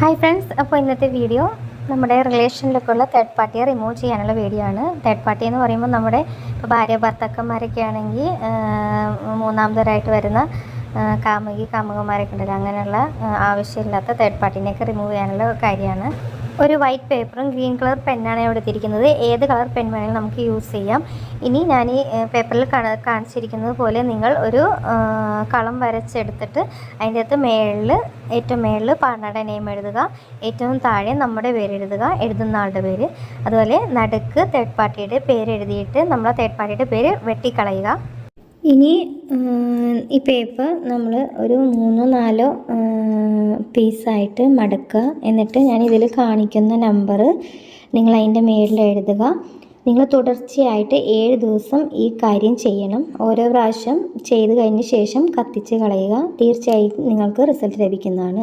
Hi friends അപ്പോൾ ഇന്നത്തെ video നമ്മുടെ റിലേഷനിലൊക്കെ ഉള്ള തേർഡ് പാർട്ടിയെ റിമൂവ് ചെയ്യാനുള്ള വീഡിയോ ആണ്. തേർഡ് പാർട്ടി എന്ന് പറയുമ്പോൾ നമ്മുടെ ഇപ്പോൾ ഭാര്യ ഭർത്താക്കന്മാരൊക്കെ ആണെങ്കിൽ മൂന്നാമതൊരായിട്ട് വരുന്ന കാമുകി കാമുകന്മാരൊക്കെ ഉണ്ടല്ലോ. അങ്ങനെയുള്ള ആവശ്യമില്ലാത്ത തേർഡ് പാർട്ടീനെയൊക്കെ റിമൂവ് ചെയ്യാനുള്ള കാര്യമാണ്. ഒരു വൈറ്റ് പേപ്പറും ഗ്രീൻ കളർ പെന്നാണ് ഇവിടെ എടുത്തിരിക്കുന്നത് ഏത് കളർ പെൻ വേണമെങ്കിലും നമുക്ക് യൂസ് ചെയ്യാം. ഇനി ഞാൻ ഈ പേപ്പറിൽ കാണിച്ചിരിക്കുന്നത് പോലെ നിങ്ങൾ ഒരു കളം വരച്ചെടുത്തിട്ട് അതിന്റെ അകത്ത് മേളിൽ ഏറ്റവും മേളിൽ പാർട്ണറുടെ നെയിം എഴുതുക. ഏറ്റവും താഴെ നമ്മുടെ പേര് എഴുതുക. എഴുതുന്ന ആളുടെ പേര്. അതുപോലെ നടുക്ക് തേർഡ് പാർട്ടിയുടെ പേര് എഴുതിയിട്ട് നമ്മളെ തേർഡ് പാർട്ടിയുടെ പേര് വെട്ടിക്കളയുക. ഇനി ഈ പേപ്പർ നമ്മൾ ഒരു മൂന്നോ നാലോ പീസായിട്ട് മടക്കുക. എന്നിട്ട് ഞാൻ ഇതിൽ കാണിക്കുന്ന നമ്പർ നിങ്ങൾ അതിന്റെ മേളിൽ എഴുതുക. നിങ്ങൾ തുടർച്ചയായിട്ട് ഏഴ് ദിവസം ഈ കാര്യം ചെയ്യണം. ഓരോ പ്രാവശ്യം ചെയ്ത് കഴിഞ്ഞ ശേഷം കത്തിച്ച് കളയുക. തീർച്ചയായും നിങ്ങൾക്ക് റിസൾട്ട് ലഭിക്കുന്നതാണ്.